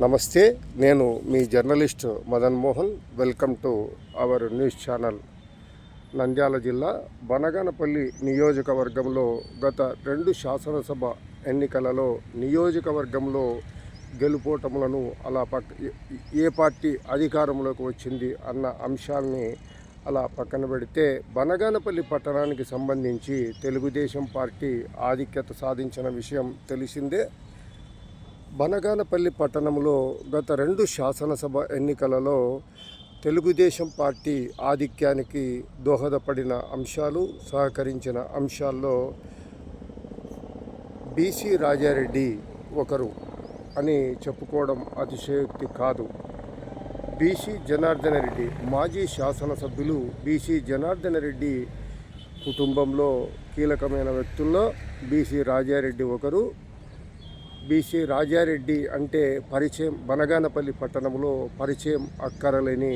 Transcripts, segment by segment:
నమస్తే నేను మీ journalist Madan Mohan. Welcome to our news channel. Nandyala జిల్లా బనగానపల్లి నియోజకవర్గంలో గత రెండు శాసనసభ ఎన్నికలలో నియోజకవర్గంలో గెలుపోటములను అలా పక్క ఏ- ఏ పార్టీ అధికారంలోకి వచ్చింది అన్న అంశాల్ని అలా పక్కన పెడితే బనగానపల్లి పట్టణానికి సంబంధించి తెలుగుదేశం పార్టీ ఆధిక్యత సాధించిన విషయం తెలిసిందే. బనగానపల్లి పట్టణంలో గత రెండు శాసనసభ ఎన్నికలలో తెలుగుదేశం పార్టీ ఆధిక్యానికి దోహదపడిన అంశాలు సహకరించిన అంశాల్లో బీసీ రాజారెడ్డి ఒకరు అని చెప్పుకోవడం అతిశయోక్తి కాదు. బీసీ జనార్దన రెడ్డి మాజీ శాసనసభ్యులు బీసీ జనార్దన రెడ్డి కుటుంబంలో కీలకమైన వ్యక్తుల్లో బీసీ రాజారెడ్డి ఒకరు బీసీ రాజారెడ్డి అంటే పరిచయం బనగానపల్లి పట్టణంలో పరిచయం అక్కరలేని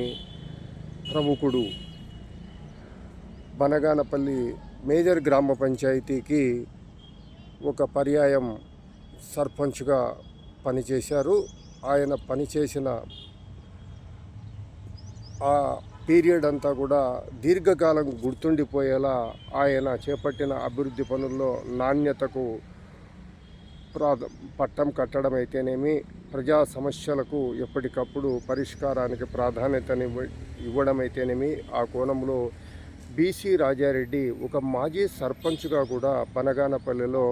ప్రముఖుడు. బనగానపల్లి మేజర్ గ్రామ పంచాయతీకి ఒక పర్యాయం సర్పంచ్గా పనిచేశారు. ఆయన పనిచేసిన ఆ పీరియడ్ అంతా కూడా దీర్ఘకాలం గుర్తుండిపోయేలా ఆయన చేపట్టిన అభివృద్ధి పనుల్లో నాణ్యతకు పట్టం కట్టడం అయితేనేమి ప్రజా సమస్యలకు ఎప్పటికప్పుడు పరిష్కారానికి ప్రాధాన్యతని ఇవ్వడం అయితేనేమి ఆ కోణంలో బీసీ రాజారెడ్డి ఒక మాజీ సర్పంచ్గా కూడా బనగానపల్లిలో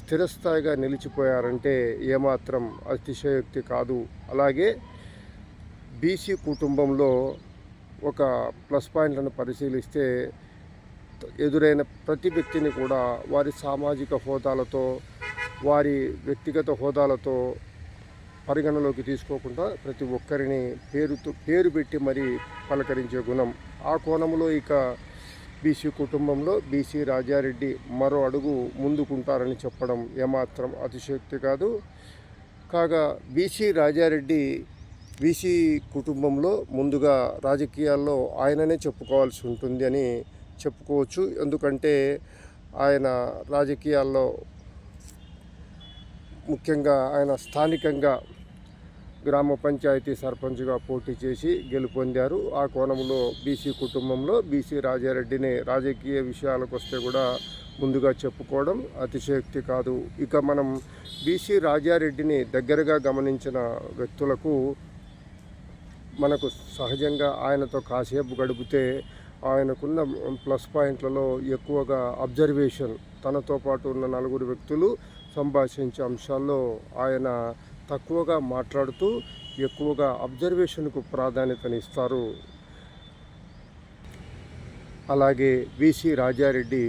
స్థిరస్థాయిగా నిలిచిపోయారంటే ఏమాత్రం అతిశయోక్తి కాదు. అలాగే బీసీ కుటుంబంలో ఒక ప్లస్ పాయింట్లను పరిశీలిస్తే ఎదురైన ప్రతి వ్యక్తిని కూడా వారి సామాజిక హోదాలతో వారి వ్యక్తిగత హోదాలతో పరిగణలోకి తీసుకోకుండా ప్రతి ఒక్కరిని పేరుతో పేరు పెట్టి మరీ పలకరించే గుణం. ఆ కోణంలో ఇక బీసీ కుటుంబంలో బీసీ రాజారెడ్డి మరో అడుగు ముందుకుంటారని చెప్పడం ఏమాత్రం అతిశయోక్తి కాదు. కాగా బీసీ రాజారెడ్డి బీసీ కుటుంబంలో ముందుగా రాజకీయాల్లో ఆయననే చెప్పుకోవాల్సి ఉంటుంది అని చెప్పుకోవచ్చు. ఎందుకంటే ఆయన రాజకీయాల్లో ముఖ్యంగా ఆయన స్థానికంగా గ్రామ పంచాయతీ సర్పంచ్గా పోటీ చేసి గెలుపొందారు. ఆ కోణంలో బీసీ కుటుంబంలో బీసీ రాజారెడ్డిని రాజకీయ విషయాలకు వస్తే కూడా ముందుగా చెప్పుకోవడం అతిశయోక్తి కాదు. ఇక మనం బీసీ రాజారెడ్డిని దగ్గరగా గమనించిన వ్యక్తులకు మనకు సహజంగా ఆయనతో కాసేపు గడిపితే ఆయనకున్న ప్లస్ పాయింట్లలో ఎక్కువగా అబ్జర్వేషన్ తనతో పాటు ఉన్న నలుగురు వ్యక్తులు సంభాషించే అంశాల్లో ఆయన తక్కువగా మాట్లాడుతూ ఎక్కువగా అబ్జర్వేషన్కు ప్రాధాన్యతనిస్తారు. అలాగే విసి రాజారెడ్డి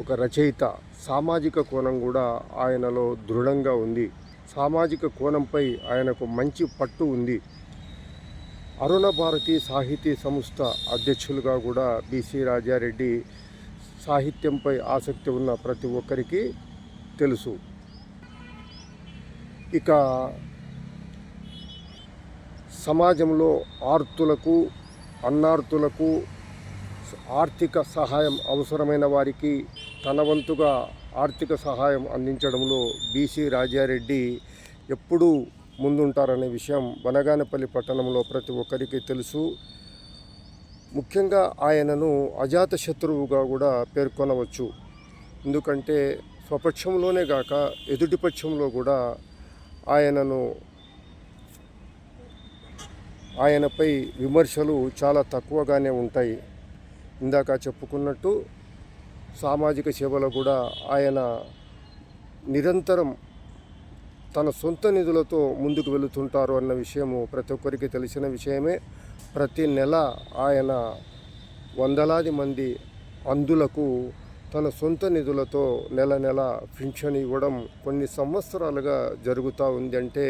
ఒక రచయిత. సామాజిక కోణం కూడా ఆయనలో దృఢంగా ఉంది. సామాజిక కోణంపై ఆయనకు మంచి పట్టు ఉంది. అరుణ భారతి సాహితీ సంస్థ అధ్యక్షులుగా కూడా బీసీ రాజారెడ్డి సాహిత్యంపై ఆసక్తి ఉన్న ప్రతి ఒక్కరికి తెలుసు. ఇక సమాజంలో ఆర్తులకు అన్నార్తులకు ఆర్థిక సహాయం అవసరమైన వారికి తన వంతుగా ఆర్థిక సహాయం అందించడంలో బీసీ రాజారెడ్డి ఎప్పుడూ ముందుంటారనే విషయం బనగానపల్లి పట్టణంలో ప్రతి ఒక్కరికి తెలుసు. ముఖ్యంగా ఆయనను అజాత శత్రువుగా కూడా పేర్కొనవచ్చు. ఎందుకంటే స్వపక్షంలోనే కాక ఎదుటి పక్షంలో కూడా ఆయనను ఆయనపై విమర్శలు చాలా తక్కువగానే ఉంటాయి. ఇందాక చెప్పుకున్నట్టు సామాజిక సేవలో కూడా ఆయన నిరంతరం తన సొంత నిధులతో ముందుకు వెళుతుంటారు అన్న విషయము ప్రతి ఒక్కరికి తెలిసిన విషయమే. ప్రతి నెల ఆయన వందలాది మంది అందులకు తన సొంత నిధులతో నెల నెల పింఛన్ ఇవ్వడం కొన్ని సంవత్సరాలుగా జరుగుతూ ఉంది అంటే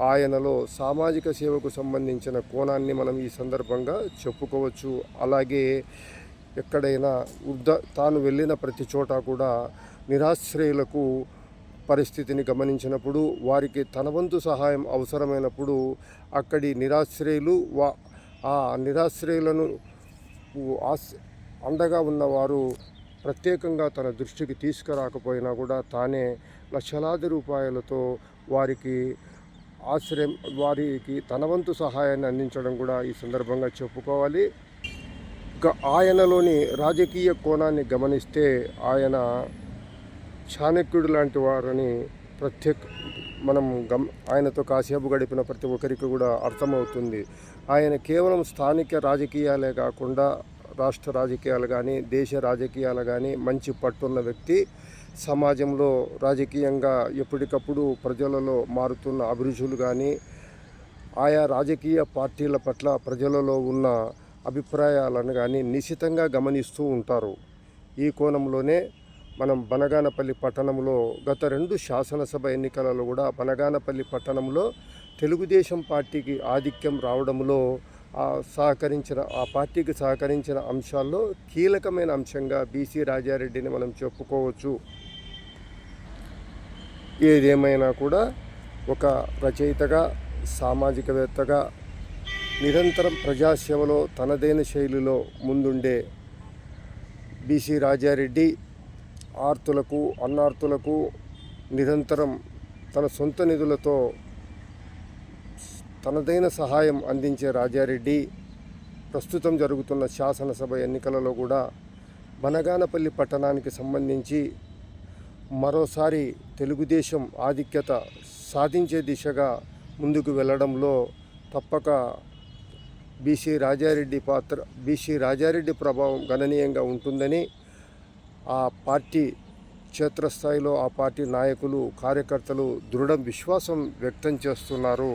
ఆయనలో సామాజిక సేవకు సంబంధించిన కోణాన్ని మనం ఈ సందర్భంగా చెప్పుకోవచ్చు. అలాగే ఎక్కడైనా వృద్ధ తాను వెళ్ళిన ప్రతి చోట కూడా నిరాశ్రయులకు పరిస్థితిని గమనించినప్పుడు వారికి తన వంతు సహాయం అవసరమైనప్పుడు అక్కడి నిరాశ్రయులు వా ఆ నిరాశ్రయులను ఆస్ అండగా ఉన్నవారు ప్రత్యేకంగా తన దృష్టికి తీసుకురాకపోయినా కూడా తానే లక్షలాది రూపాయలతో వారికి ఆశ్రయం వారికి తన వంతు సహాయాన్ని అందించడం కూడా ఈ సందర్భంగా చెప్పుకోవాలి. ఆయనలోని రాజకీయ కోణాన్ని గమనిస్తే ఆయన చాణక్యుడు లాంటి వారని ప్రత్యేక మనం గమ ఆయనతో కాసేపు గడిపిన ప్రతి ఒక్కరికి కూడా అర్థమవుతుంది. ఆయన కేవలం స్థానిక రాజకీయాలే కాకుండా రాష్ట్ర రాజకీయాలు కానీ దేశ రాజకీయాలు కానీ మంచి పట్టున్న వ్యక్తి సమాజంలో రాజకీయంగా ఎప్పటికప్పుడు ప్రజలలో మారుతున్న అభిరుచులు కానీ ఆయా రాజకీయ పార్టీల పట్ల ప్రజలలో ఉన్న అభిప్రాయాలను కానీ నిశితంగా గమనిస్తూ ఉంటారు. ఈ కోణంలోనే మనం బనగానపల్లి పట్టణంలో గత రెండు శాసనసభ ఎన్నికలలో కూడా బనగానపల్లి పట్టణంలో తెలుగుదేశం పార్టీకి ఆధిక్యం రావడంలో సహకరించిన ఆ పార్టీకి సహకరించిన అంశాల్లో కీలకమైన అంశంగా బీసీ రాజారెడ్డిని మనం చెప్పుకోవచ్చు. ఏదేమైనా కూడా ఒక రచయితగా సామాజికవేత్తగా నిరంతరం ప్రజాసేవలో తనదైన శైలిలో ముందుండే బీసీ రాజారెడ్డి ఆర్తులకు అన్నార్తులకు నిరంతరం తన సొంత నిధులతో తనదైన సహాయం అందించే రాజారెడ్డి ప్రస్తుతం జరుగుతున్న శాసనసభ ఎన్నికలలో కూడా బనగానపల్లి పట్టణానికి సంబంధించి మరోసారి తెలుగుదేశం ఆధిక్యత సాధించే దిశగా ముందుకు వెళ్ళడంలో తప్పక బీసీ రాజారెడ్డి పాత్ర బీసీ రాజారెడ్డి ప్రభావం గణనీయంగా ఉంటుందని ఆ పార్టీ క్షేత్రస్థాయిలో ఆ పార్టీ నాయకులు కార్యకర్తలు దృఢ విశ్వాసం వ్యక్తం చేస్తున్నారు.